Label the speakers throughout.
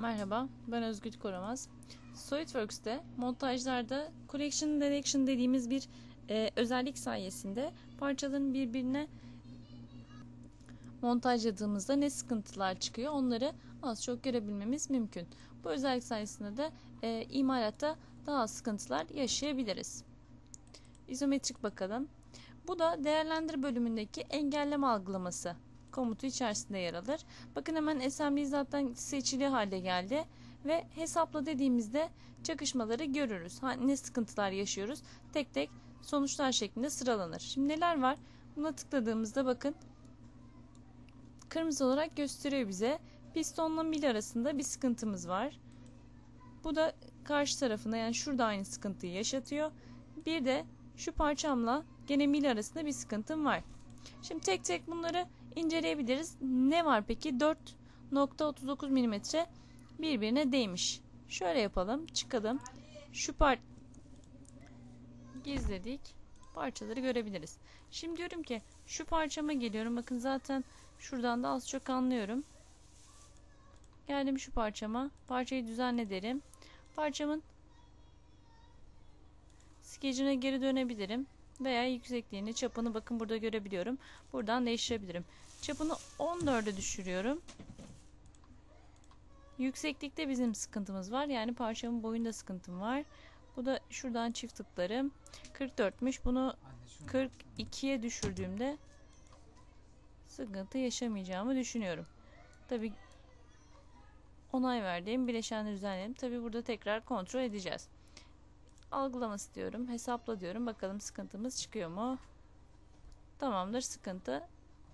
Speaker 1: Merhaba, ben Özgür Koramaz. SolidWorks'te montajlarda Collection Direction dediğimiz bir e, özellik sayesinde parçaların birbirine montajladığımızda ne sıkıntılar çıkıyor onları az çok görebilmemiz mümkün. Bu özellik sayesinde de e, imalatta daha az sıkıntılar yaşayabiliriz. İzometrik bakalım. Bu da değerlendir bölümündeki engelleme algılaması komutu içerisinde yer alır. Bakın hemen assembly zaten seçili hale geldi ve hesapla dediğimizde çakışmaları görürüz. Ha, ne sıkıntılar yaşıyoruz tek tek sonuçlar şeklinde sıralanır. Şimdi neler var? Buna tıkladığımızda bakın kırmızı olarak gösteriyor bize. Pistonla mil arasında bir sıkıntımız var. Bu da karşı tarafında yani şurada aynı sıkıntıyı yaşatıyor. Bir de şu parçamla gene mil arasında bir sıkıntım var. Şimdi tek tek bunları inceleyebiliriz. Ne var peki? 4.39 mm birbirine değmiş. Şöyle yapalım. Çıkalım. Şu part gizledik. Parçaları görebiliriz. Şimdi diyorum ki şu parçama geliyorum. Bakın zaten şuradan da az çok anlıyorum. Geldim şu parçama. Parçayı düzenle derim. Parçamın skecine geri dönebilirim veya yüksekliğini, çapını bakın burada görebiliyorum. Buradan değiştirebilirim. Çapını 14'e düşürüyorum. Yükseklikte bizim sıkıntımız var. Yani parçamın boyunda sıkıntım var. Bu da şuradan çift tıklarım. 44'müş. Bunu 42'ye düşürdüğümde sıkıntı yaşamayacağımı düşünüyorum. Tabi onay verdiğim bileşenleri düzenledim. Tabi burada tekrar kontrol edeceğiz algılaması diyorum. Hesapla diyorum. Bakalım sıkıntımız çıkıyor mu? Tamamdır. Sıkıntı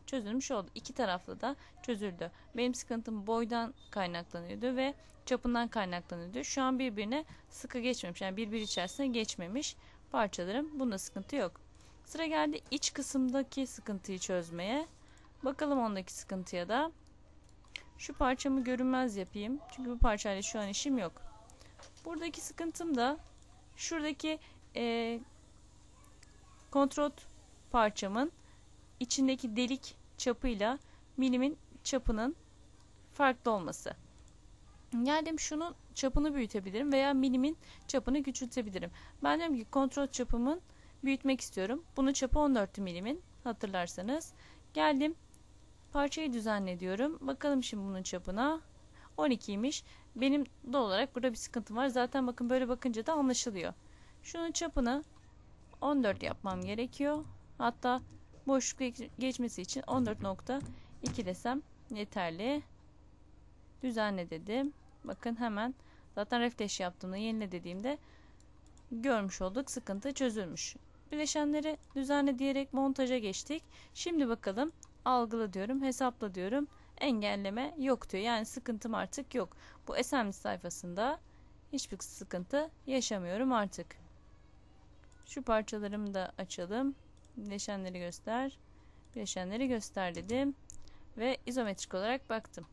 Speaker 1: çözülmüş oldu. İki taraflı da çözüldü. Benim sıkıntım boydan kaynaklanıyordu ve çapından kaynaklanıyordu. Şu an birbirine sıkı geçmemiş. Yani birbiri içerisine geçmemiş parçalarım. Bunda sıkıntı yok. Sıra geldi iç kısımdaki sıkıntıyı çözmeye. Bakalım ondaki sıkıntıya da. Şu parçamı görünmez yapayım. Çünkü bu parçayla şu an işim yok. Buradaki sıkıntım da şuradaki e, kontrol parçamın içindeki delik çapıyla milimin çapının farklı olması. Geldim şunun çapını büyütebilirim veya milimin çapını küçültebilirim. Ben diyorum ki kontrol çapımın büyütmek istiyorum. Bunun çapı 14 milimin hatırlarsanız. Geldim parçayı düzenle diyorum. Bakalım şimdi bunun çapına. 12'ymiş. Benim doğal olarak burada bir sıkıntım var. Zaten bakın böyle bakınca da anlaşılıyor. Şunun çapını 14 yapmam gerekiyor. Hatta boşluk geçmesi için 14.2 desem yeterli. Düzenle dedim. Bakın hemen zaten refresh yaptığımda yenile dediğimde görmüş olduk. Sıkıntı çözülmüş. Bileşenleri düzenle diyerek montaja geçtik. Şimdi bakalım algıla diyorum, hesapla diyorum engelleme yok diyor. Yani sıkıntım artık yok. Bu SMD sayfasında hiçbir sıkıntı yaşamıyorum artık. Şu parçalarımı da açalım. Bileşenleri göster. Bileşenleri göster dedim. Ve izometrik olarak baktım.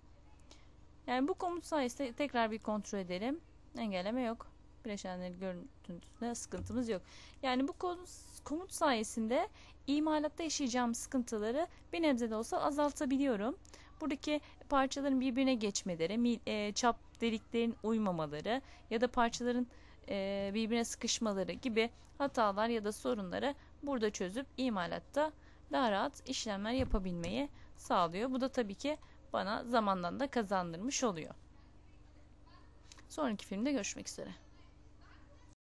Speaker 1: Yani bu komut sayesinde tekrar bir kontrol edelim. Engelleme yok. Bileşenleri görüntüsünde sıkıntımız yok. Yani bu komut sayesinde imalatta yaşayacağım sıkıntıları bir nebze de olsa azaltabiliyorum. Buradaki parçaların birbirine geçmeleri, e, çap deliklerin uymamaları ya da parçaların e, birbirine sıkışmaları gibi hatalar ya da sorunları burada çözüp imalatta daha rahat işlemler yapabilmeyi sağlıyor. Bu da tabii ki bana zamandan da kazandırmış oluyor. Sonraki filmde görüşmek üzere.